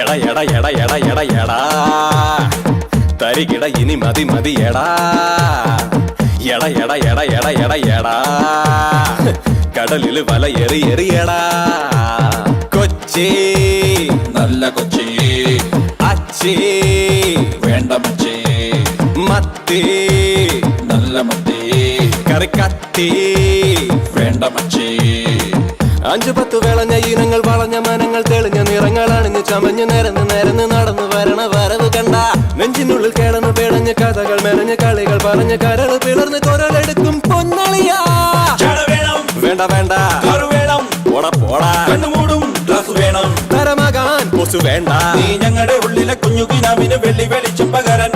എട എട എട എട എട എടാ. തരികിട ഇനി മതി മതി എടാ. എട എട എട എട എട എടാ. കടലിൽ വല എറി എറിയടാ കൊച്ചി. നല്ല കൊച്ചി. അച്ചി. വേണ്ട മച്ചേ. മത്തി. നല്ല മത്തി. കറി കത്തി. വേണ്ട മച്ചേ. അഞ്ചു പത്ത് വിളഞ്ഞ ഇനങ്ങൾ വളഞ്ഞ മനങ്ങൾ തെളിഞ്ഞ നിറങ്ങൾ അണിഞ്ഞ് ചമഞ്ഞ് നിരന്ന് നിരന്ന് നടന്നു വരണ വരവ് കണ്ട. നെഞ്ചിനുള്ളിൽ കിടന്ന് പിടഞ്ഞ് കഥകൾ മെനഞ്ഞ് കളികൾ പറഞ്ഞ് കരൾ പിളർന്ന് കൊരളെടുക്കും പൊന്നളിയാ. വേണ്ട വേണ്ട. വേണം. പോടാ പോടാ. കണ്ണുമൂടും ഗ്ലാസ് വേണം. തരമകാൻ വേണ്ട. നീ ഞങ്ങളുടെ ഉള്ളിലെ കുഞ്ഞു കിനാവിന് വെള്ളി വെളിച്ചം പകരാൻ